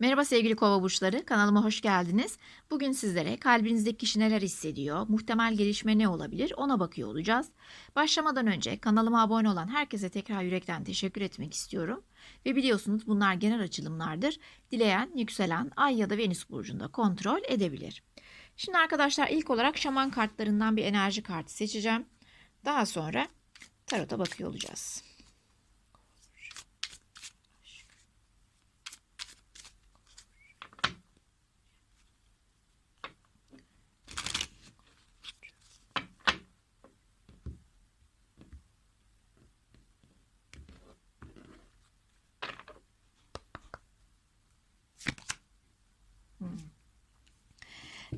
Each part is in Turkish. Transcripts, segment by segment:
Merhaba sevgili kova burçları, kanalıma hoş geldiniz. Bugün sizlere kalbinizdeki kişi neler hissediyor, muhtemel gelişme ne olabilir ona bakıyor olacağız. Başlamadan önce kanalıma abone olan herkese tekrar yürekten teşekkür etmek istiyorum. Ve biliyorsunuz bunlar genel açılımlardır. Dileyen, yükselen, ay ya da venüs burcunda kontrol edebilir. Şimdi arkadaşlar ilk olarak şaman kartlarından bir enerji kartı seçeceğim. Daha sonra tarota bakıyor olacağız.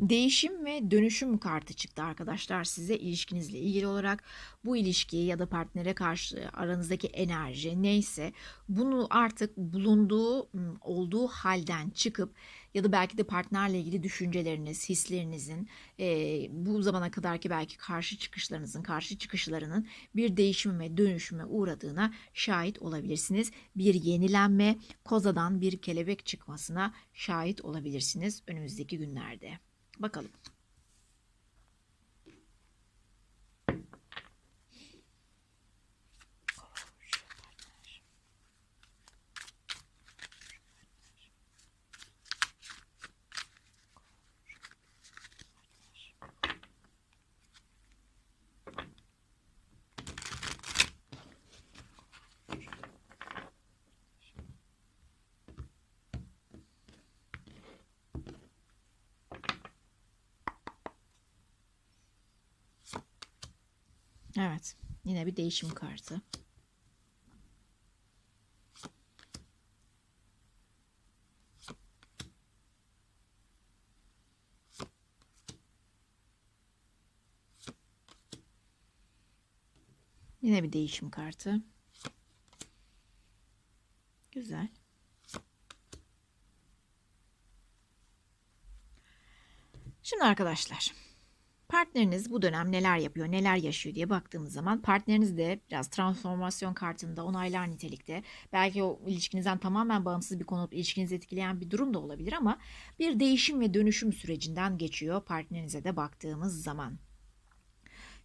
Değişim ve dönüşüm kartı çıktı arkadaşlar size ilişkinizle ilgili olarak bu ilişkiye ya da partnere karşı aranızdaki enerji neyse bunu artık bulunduğu olduğu halden çıkıp ya da belki de partnerle ilgili düşünceleriniz, hislerinizin e, bu zamana kadarki belki karşı çıkışlarınızın, karşı çıkışlarının bir değişime ve dönüşüme uğradığına şahit olabilirsiniz. Bir yenilenme, kozadan bir kelebek çıkmasına şahit olabilirsiniz önümüzdeki günlerde. Bakalım. Evet. Yine bir değişim kartı. Yine bir değişim kartı. Güzel. Şimdi arkadaşlar Partneriniz bu dönem neler yapıyor, neler yaşıyor diye baktığımız zaman partneriniz de biraz transformasyon kartında onaylar nitelikte. Belki o ilişkinizden tamamen bağımsız bir konu ilişkinizi etkileyen bir durum da olabilir ama bir değişim ve dönüşüm sürecinden geçiyor partnerinize de baktığımız zaman.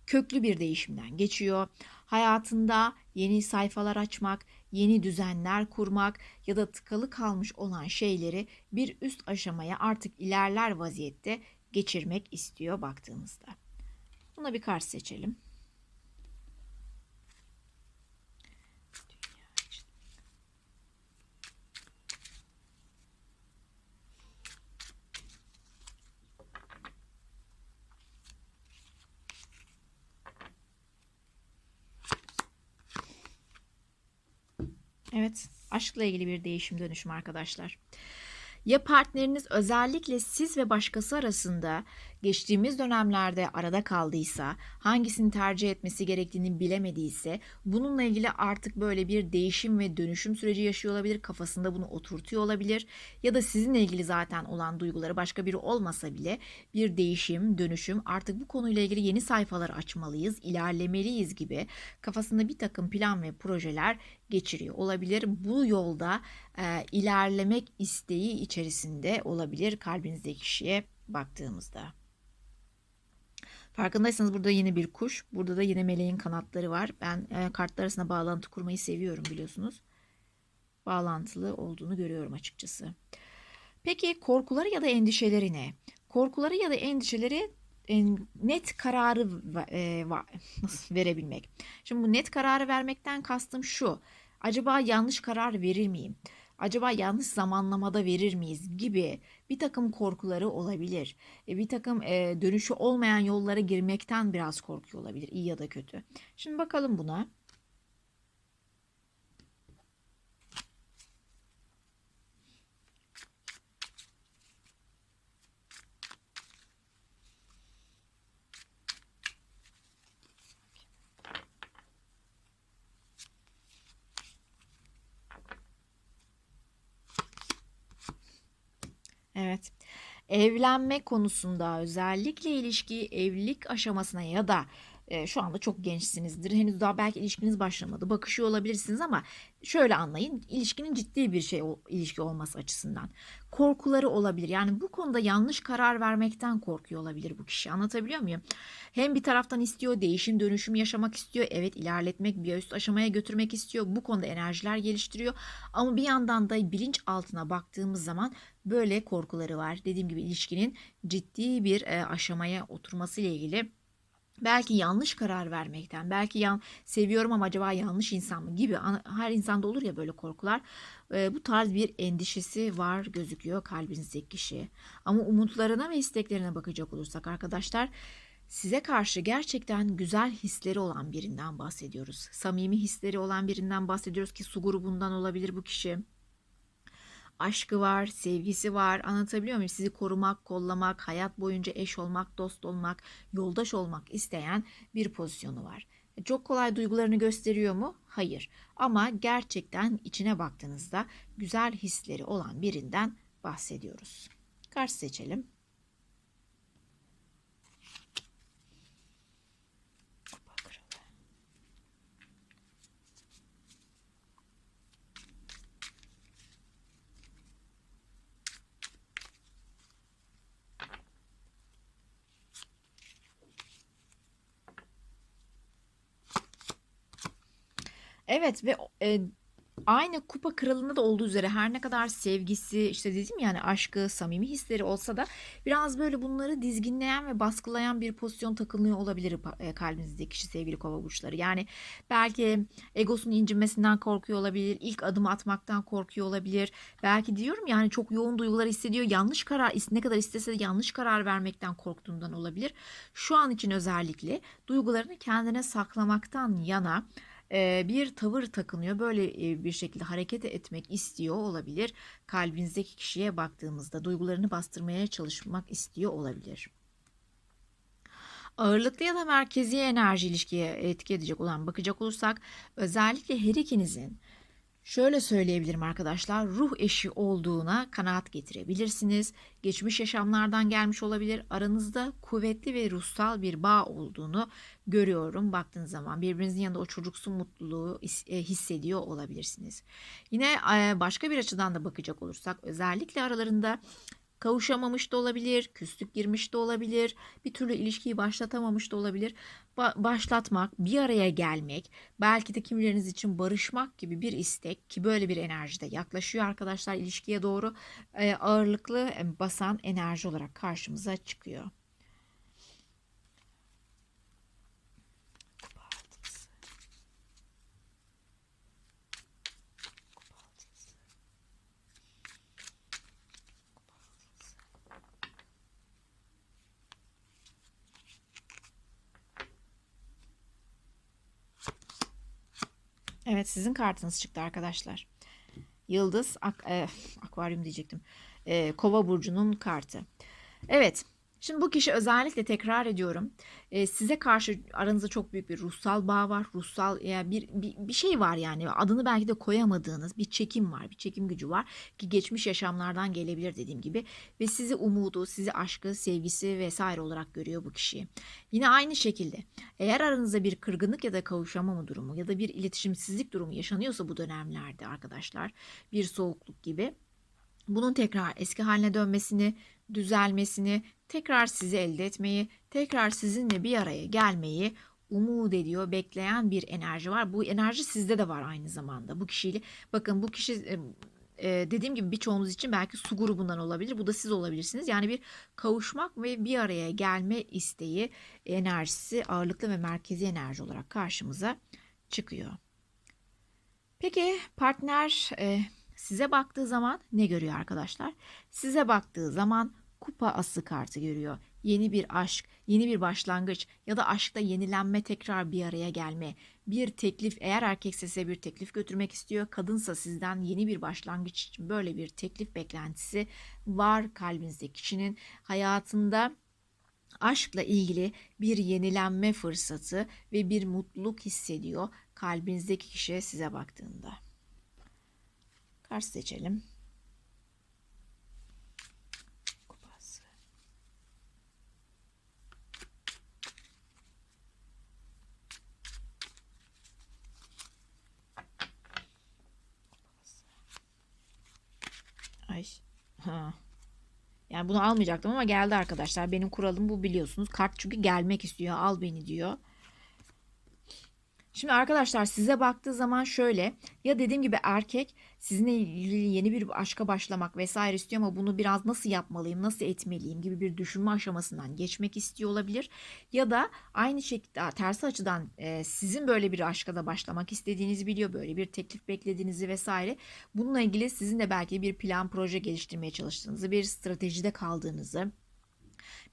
Köklü bir değişimden geçiyor. Hayatında yeni sayfalar açmak, yeni düzenler kurmak ya da tıkalı kalmış olan şeyleri bir üst aşamaya artık ilerler vaziyette geçirmek istiyor baktığımızda. Buna bir kart seçelim. Evet, aşkla ilgili bir değişim dönüşüm arkadaşlar. Ya partneriniz özellikle siz ve başkası arasında geçtiğimiz dönemlerde arada kaldıysa, hangisini tercih etmesi gerektiğini bilemediyse, bununla ilgili artık böyle bir değişim ve dönüşüm süreci yaşıyor olabilir, kafasında bunu oturtuyor olabilir ya da sizinle ilgili zaten olan duyguları başka biri olmasa bile bir değişim, dönüşüm, artık bu konuyla ilgili yeni sayfalar açmalıyız, ilerlemeliyiz gibi kafasında bir takım plan ve projeler geçiriyor olabilir. Bu yolda e, ilerlemek isteği içerisinde olabilir kalbinizdeki kişiye baktığımızda. Farkındaysanız burada yine bir kuş. Burada da yine meleğin kanatları var. Ben e, kartlar arasında bağlantı kurmayı seviyorum biliyorsunuz. Bağlantılı olduğunu görüyorum açıkçası. Peki korkuları ya da endişeleri ne? Korkuları ya da endişeleri net kararı e, verebilmek. Şimdi bu net kararı vermekten kastım şu. Acaba yanlış karar verir miyim? acaba yanlış zamanlamada verir miyiz gibi bir takım korkuları olabilir. E, bir takım e, dönüşü olmayan yollara girmekten biraz korkuyor olabilir iyi ya da kötü. Şimdi bakalım buna. Evet. Evlenme konusunda özellikle ilişki evlilik aşamasına ya da e, şu anda çok gençsinizdir. Henüz daha belki ilişkiniz başlamadı. Bakışıyor olabilirsiniz ama şöyle anlayın. ilişkinin ciddi bir şey ilişki olması açısından. Korkuları olabilir. Yani bu konuda yanlış karar vermekten korkuyor olabilir bu kişi. Anlatabiliyor muyum? Hem bir taraftan istiyor, değişim, dönüşüm yaşamak istiyor. Evet ilerletmek, bir üst aşamaya götürmek istiyor. Bu konuda enerjiler geliştiriyor. Ama bir yandan da bilinç altına baktığımız zaman böyle korkuları var. Dediğim gibi ilişkinin ciddi bir aşamaya oturması ile ilgili belki yanlış karar vermekten, belki yan seviyorum ama acaba yanlış insan mı gibi her insanda olur ya böyle korkular. E, bu tarz bir endişesi var gözüküyor kalbinizdeki kişi. Ama umutlarına ve isteklerine bakacak olursak arkadaşlar size karşı gerçekten güzel hisleri olan birinden bahsediyoruz. Samimi hisleri olan birinden bahsediyoruz ki su grubundan olabilir bu kişi aşkı var, sevgisi var. Anlatabiliyor muyum? Sizi korumak, kollamak, hayat boyunca eş olmak, dost olmak, yoldaş olmak isteyen bir pozisyonu var. Çok kolay duygularını gösteriyor mu? Hayır. Ama gerçekten içine baktığınızda güzel hisleri olan birinden bahsediyoruz. Karşı seçelim. Evet ve e, aynı kupa kralında da olduğu üzere her ne kadar sevgisi işte dedim yani aşkı samimi hisleri olsa da biraz böyle bunları dizginleyen ve baskılayan bir pozisyon takılıyor olabilir e, kalbinizdeki kişi sevgili kova burçları. Yani belki egosunun incinmesinden korkuyor olabilir, ilk adım atmaktan korkuyor olabilir. Belki diyorum yani çok yoğun duygular hissediyor. Yanlış karar ne kadar istese de yanlış karar vermekten korktuğundan olabilir. Şu an için özellikle duygularını kendine saklamaktan yana bir tavır takınıyor. Böyle bir şekilde hareket etmek istiyor olabilir. Kalbinizdeki kişiye baktığımızda duygularını bastırmaya çalışmak istiyor olabilir. Ağırlıklı ya da merkezi enerji ilişkiye etki edecek olan bakacak olursak özellikle her ikinizin Şöyle söyleyebilirim arkadaşlar, ruh eşi olduğuna kanaat getirebilirsiniz. Geçmiş yaşamlardan gelmiş olabilir. Aranızda kuvvetli ve ruhsal bir bağ olduğunu görüyorum. Baktığınız zaman birbirinizin yanında o çocuksu mutluluğu e, hissediyor olabilirsiniz. Yine e, başka bir açıdan da bakacak olursak özellikle aralarında kavuşamamış da olabilir, küslük girmiş de olabilir, bir türlü ilişkiyi başlatamamış da olabilir. Ba- başlatmak, bir araya gelmek, belki de kimileriniz için barışmak gibi bir istek ki böyle bir enerjide yaklaşıyor arkadaşlar ilişkiye doğru e, ağırlıklı e, basan enerji olarak karşımıza çıkıyor. Evet sizin kartınız çıktı arkadaşlar. Yıldız ak, e, akvaryum diyecektim. E, Kova burcunun kartı. Evet Şimdi bu kişi özellikle tekrar ediyorum. Size karşı aranızda çok büyük bir ruhsal bağ var. Ruhsal yani bir, bir bir şey var yani. Adını belki de koyamadığınız bir çekim var. Bir çekim gücü var ki geçmiş yaşamlardan gelebilir dediğim gibi ve sizi umudu, sizi aşkı, sevgisi vesaire olarak görüyor bu kişiyi. Yine aynı şekilde eğer aranızda bir kırgınlık ya da kavuşamama durumu ya da bir iletişimsizlik durumu yaşanıyorsa bu dönemlerde arkadaşlar bir soğukluk gibi bunun tekrar eski haline dönmesini, düzelmesini, tekrar sizi elde etmeyi, tekrar sizinle bir araya gelmeyi umut ediyor, bekleyen bir enerji var. Bu enerji sizde de var aynı zamanda. Bu kişiyle bakın bu kişi e, dediğim gibi birçoğunuz için belki su grubundan olabilir. Bu da siz olabilirsiniz. Yani bir kavuşmak ve bir araya gelme isteği enerjisi ağırlıklı ve merkezi enerji olarak karşımıza çıkıyor. Peki partner e, size baktığı zaman ne görüyor arkadaşlar? Size baktığı zaman kupa ası kartı görüyor. Yeni bir aşk, yeni bir başlangıç ya da aşkta yenilenme, tekrar bir araya gelme. Bir teklif eğer erkekse size bir teklif götürmek istiyor. Kadınsa sizden yeni bir başlangıç için böyle bir teklif beklentisi var kalbinizde kişinin hayatında aşkla ilgili bir yenilenme fırsatı ve bir mutluluk hissediyor kalbinizdeki kişiye size baktığında. Karşı seçelim. Ay. Ha. Yani bunu almayacaktım ama geldi arkadaşlar. Benim kuralım bu biliyorsunuz. Kart çünkü gelmek istiyor. Al beni diyor. Şimdi arkadaşlar size baktığı zaman şöyle ya dediğim gibi erkek sizinle ilgili yeni bir aşka başlamak vesaire istiyor ama bunu biraz nasıl yapmalıyım, nasıl etmeliyim gibi bir düşünme aşamasından geçmek istiyor olabilir. Ya da aynı şekilde tersi açıdan e, sizin böyle bir aşka da başlamak istediğinizi biliyor, böyle bir teklif beklediğinizi vesaire. Bununla ilgili sizin de belki bir plan proje geliştirmeye çalıştığınızı, bir stratejide kaldığınızı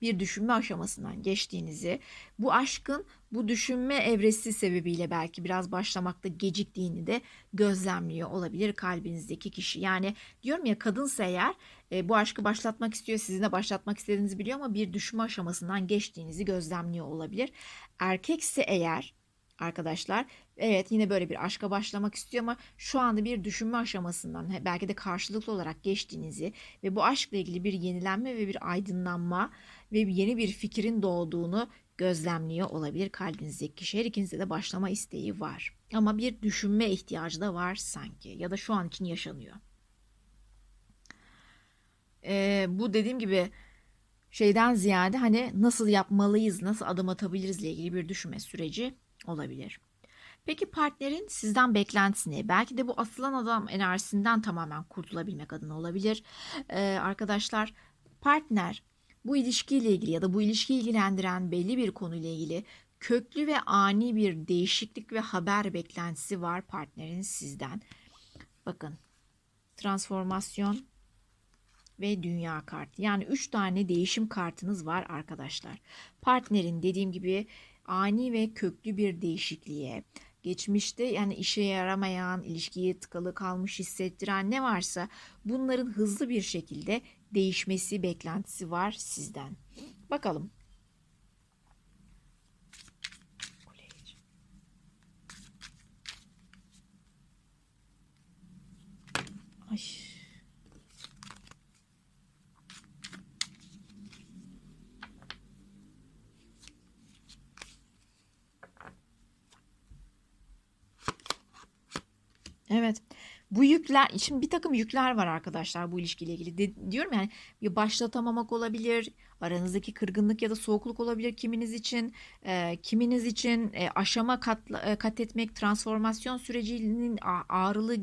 bir düşünme aşamasından geçtiğinizi, bu aşkın bu düşünme evresi sebebiyle belki biraz başlamakta geciktiğini de gözlemliyor olabilir kalbinizdeki kişi. Yani diyorum ya kadınsa eğer e, bu aşkı başlatmak istiyor, sizin de başlatmak istediğinizi biliyor ama bir düşünme aşamasından geçtiğinizi gözlemliyor olabilir. Erkekse eğer arkadaşlar. Evet yine böyle bir aşka başlamak istiyor ama şu anda bir düşünme aşamasından belki de karşılıklı olarak geçtiğinizi ve bu aşkla ilgili bir yenilenme ve bir aydınlanma ve yeni bir fikrin doğduğunu gözlemliyor olabilir kalbinizdeki kişi. Her ikinizde de başlama isteği var. Ama bir düşünme ihtiyacı da var sanki ya da şu an için yaşanıyor. Ee, bu dediğim gibi şeyden ziyade hani nasıl yapmalıyız, nasıl adım atabiliriz ile ilgili bir düşünme süreci olabilir. Peki partnerin sizden beklentisi ne? Belki de bu asılan adam enerjisinden tamamen kurtulabilmek adına olabilir. Ee, arkadaşlar partner bu ilişkiyle ilgili ya da bu ilişkiyi ilgilendiren belli bir konuyla ilgili köklü ve ani bir değişiklik ve haber beklentisi var partnerin sizden. Bakın transformasyon ve dünya kartı. Yani 3 tane değişim kartınız var arkadaşlar. Partnerin dediğim gibi ani ve köklü bir değişikliğe, geçmişte yani işe yaramayan, ilişkiye tıkalı kalmış hissettiren ne varsa bunların hızlı bir şekilde değişmesi beklentisi var sizden. Bakalım. Ay. Evet. Bu yükler, şimdi bir takım yükler var arkadaşlar bu ilişkiyle ilgili. De, diyorum yani bir başlatamamak olabilir, aranızdaki kırgınlık ya da soğukluk olabilir kiminiz için, e, kiminiz için e, aşama kat, e, kat etmek, transformasyon sürecinin ağrılı,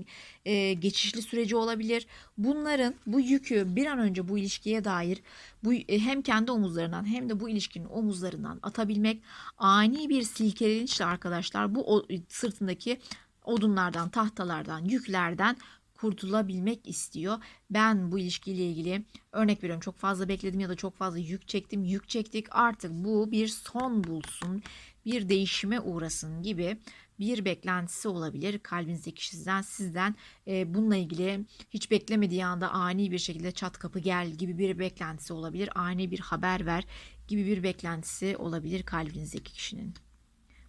e, geçişli süreci olabilir. Bunların bu yükü bir an önce bu ilişkiye dair bu e, hem kendi omuzlarından hem de bu ilişkinin omuzlarından atabilmek ani bir silkelenişle arkadaşlar bu o, sırtındaki odunlardan, tahtalardan, yüklerden kurtulabilmek istiyor. Ben bu ilişkiyle ilgili örnek veriyorum çok fazla bekledim ya da çok fazla yük çektim. Yük çektik artık bu bir son bulsun, bir değişime uğrasın gibi bir beklentisi olabilir kalbinizdeki kişiden sizden e, bununla ilgili hiç beklemediği anda ani bir şekilde çat kapı gel gibi bir beklentisi olabilir ani bir haber ver gibi bir beklentisi olabilir kalbinizdeki kişinin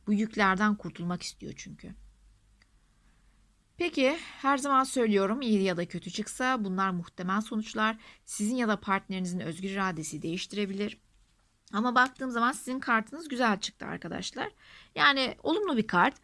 bu yüklerden kurtulmak istiyor çünkü. Peki her zaman söylüyorum iyi ya da kötü çıksa bunlar muhtemel sonuçlar sizin ya da partnerinizin özgür iradesi değiştirebilir. Ama baktığım zaman sizin kartınız güzel çıktı arkadaşlar. Yani olumlu bir kart.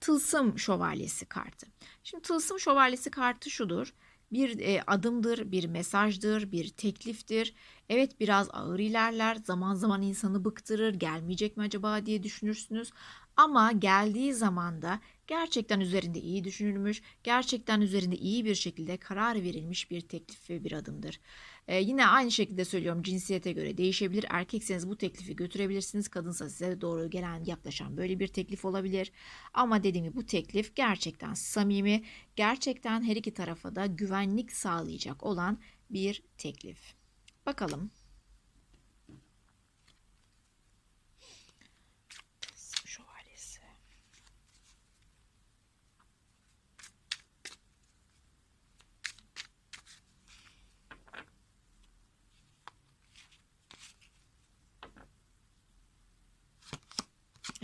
Tılsım şövalyesi kartı. Şimdi tılsım şövalyesi kartı şudur. Bir e, adımdır, bir mesajdır, bir tekliftir. Evet biraz ağır ilerler, zaman zaman insanı bıktırır, gelmeyecek mi acaba diye düşünürsünüz. Ama geldiği zaman da gerçekten üzerinde iyi düşünülmüş, gerçekten üzerinde iyi bir şekilde karar verilmiş bir teklif ve bir adımdır. Ee, yine aynı şekilde söylüyorum cinsiyete göre değişebilir. Erkekseniz bu teklifi götürebilirsiniz. Kadınsa size doğru gelen yaklaşan böyle bir teklif olabilir. Ama dediğim gibi bu teklif gerçekten samimi, gerçekten her iki tarafa da güvenlik sağlayacak olan bir teklif. Bakalım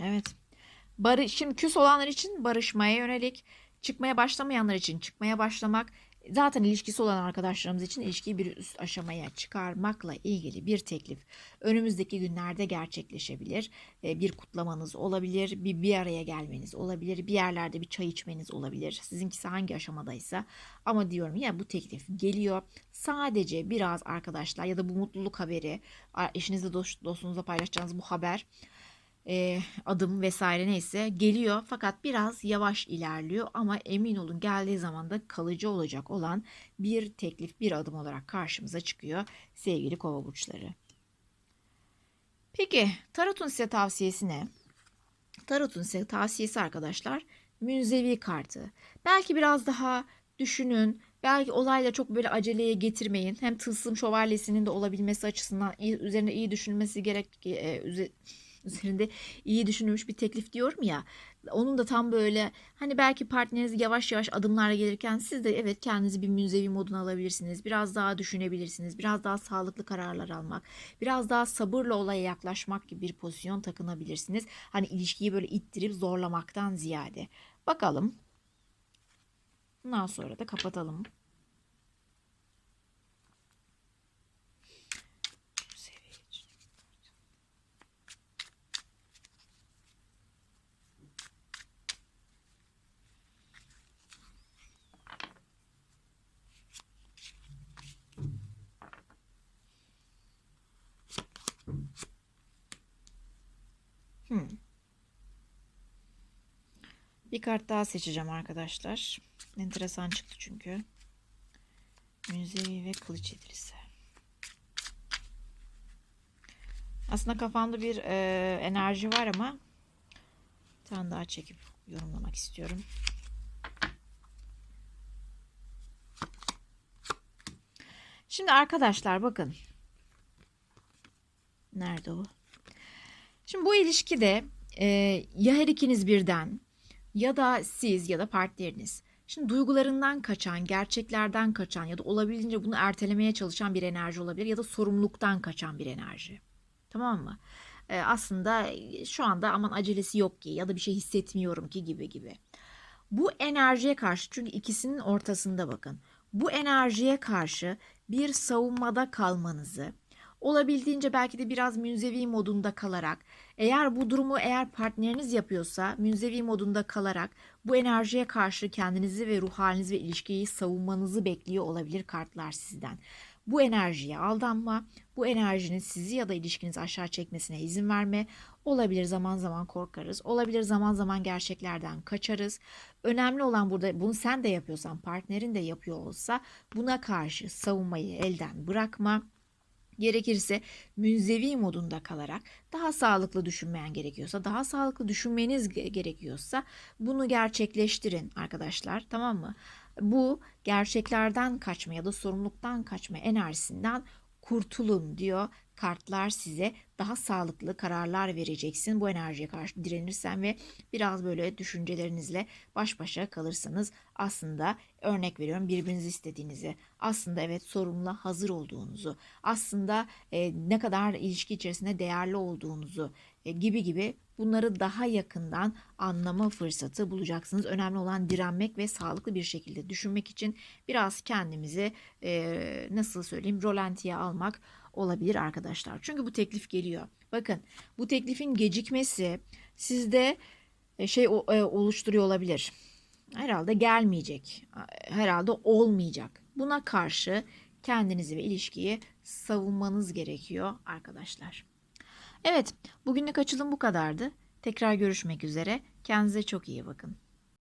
Evet. Barış, şimdi küs olanlar için barışmaya yönelik, çıkmaya başlamayanlar için çıkmaya başlamak, Zaten ilişkisi olan arkadaşlarımız için ilişkiyi bir üst aşamaya çıkarmakla ilgili bir teklif önümüzdeki günlerde gerçekleşebilir. E, Bir kutlamanız olabilir, bir bir araya gelmeniz olabilir, bir yerlerde bir çay içmeniz olabilir. Sizinkisi hangi aşamadaysa. Ama diyorum ya bu teklif geliyor. Sadece biraz arkadaşlar ya da bu mutluluk haberi, eşinizle dost- dostunuzla paylaşacağınız bu haber e, adım vesaire neyse geliyor fakat biraz yavaş ilerliyor ama emin olun geldiği zaman da kalıcı olacak olan bir teklif bir adım olarak karşımıza çıkıyor sevgili kova burçları. Peki tarotun size tavsiyesi ne? Tarotun size tavsiyesi arkadaşlar münzevi kartı. Belki biraz daha düşünün. Belki olayla çok böyle aceleye getirmeyin. Hem tılsım şövalyesinin de olabilmesi açısından iyi, üzerine iyi düşünülmesi gerek e, üze- üzerinde iyi düşünülmüş bir teklif diyorum ya. Onun da tam böyle hani belki partneriniz yavaş yavaş adımlarla gelirken siz de evet kendinizi bir münzevi moduna alabilirsiniz. Biraz daha düşünebilirsiniz. Biraz daha sağlıklı kararlar almak. Biraz daha sabırla olaya yaklaşmak gibi bir pozisyon takınabilirsiniz. Hani ilişkiyi böyle ittirip zorlamaktan ziyade. Bakalım. Bundan sonra da kapatalım. Bir kart daha seçeceğim arkadaşlar. Enteresan çıktı çünkü. Münzevi ve kılıç yedilisi. Aslında kafamda bir e, enerji var ama bir tane daha çekip yorumlamak istiyorum. Şimdi arkadaşlar bakın. Nerede o? Şimdi bu ilişkide e, ya her ikiniz birden ya da siz ya da partneriniz. Şimdi duygularından kaçan, gerçeklerden kaçan ya da olabildiğince bunu ertelemeye çalışan bir enerji olabilir ya da sorumluluktan kaçan bir enerji. Tamam mı? E, aslında şu anda aman acelesi yok ki ya da bir şey hissetmiyorum ki gibi gibi. Bu enerjiye karşı çünkü ikisinin ortasında bakın. Bu enerjiye karşı bir savunmada kalmanızı, olabildiğince belki de biraz münzevi modunda kalarak, eğer bu durumu eğer partneriniz yapıyorsa münzevi modunda kalarak bu enerjiye karşı kendinizi ve ruh halinizi ve ilişkiyi savunmanızı bekliyor olabilir kartlar sizden. Bu enerjiye aldanma, bu enerjinin sizi ya da ilişkinizi aşağı çekmesine izin verme. Olabilir zaman zaman korkarız, olabilir zaman zaman gerçeklerden kaçarız. Önemli olan burada bunu sen de yapıyorsan, partnerin de yapıyor olsa buna karşı savunmayı elden bırakma. Gerekirse münzevi modunda kalarak daha sağlıklı düşünmeyen gerekiyorsa, daha sağlıklı düşünmeniz ge- gerekiyorsa bunu gerçekleştirin arkadaşlar. Tamam mı? Bu gerçeklerden kaçma ya da sorumluluktan kaçma enerjisinden kurtulun diyor. Kartlar size daha sağlıklı kararlar vereceksin. Bu enerjiye karşı direnirsen ve biraz böyle düşüncelerinizle baş başa kalırsanız aslında örnek veriyorum birbirinizi istediğinizi, aslında evet sorumluluğa hazır olduğunuzu, aslında e, ne kadar ilişki içerisinde değerli olduğunuzu e, gibi gibi bunları daha yakından anlama fırsatı bulacaksınız. Önemli olan direnmek ve sağlıklı bir şekilde düşünmek için biraz kendimizi e, nasıl söyleyeyim rolantiye almak olabilir arkadaşlar. Çünkü bu teklif geliyor. Bakın bu teklifin gecikmesi sizde e, şey e, oluşturuyor olabilir. Herhalde gelmeyecek. Herhalde olmayacak. Buna karşı kendinizi ve ilişkiyi savunmanız gerekiyor arkadaşlar. Evet, bugünlük açılım bu kadardı. Tekrar görüşmek üzere. Kendinize çok iyi bakın.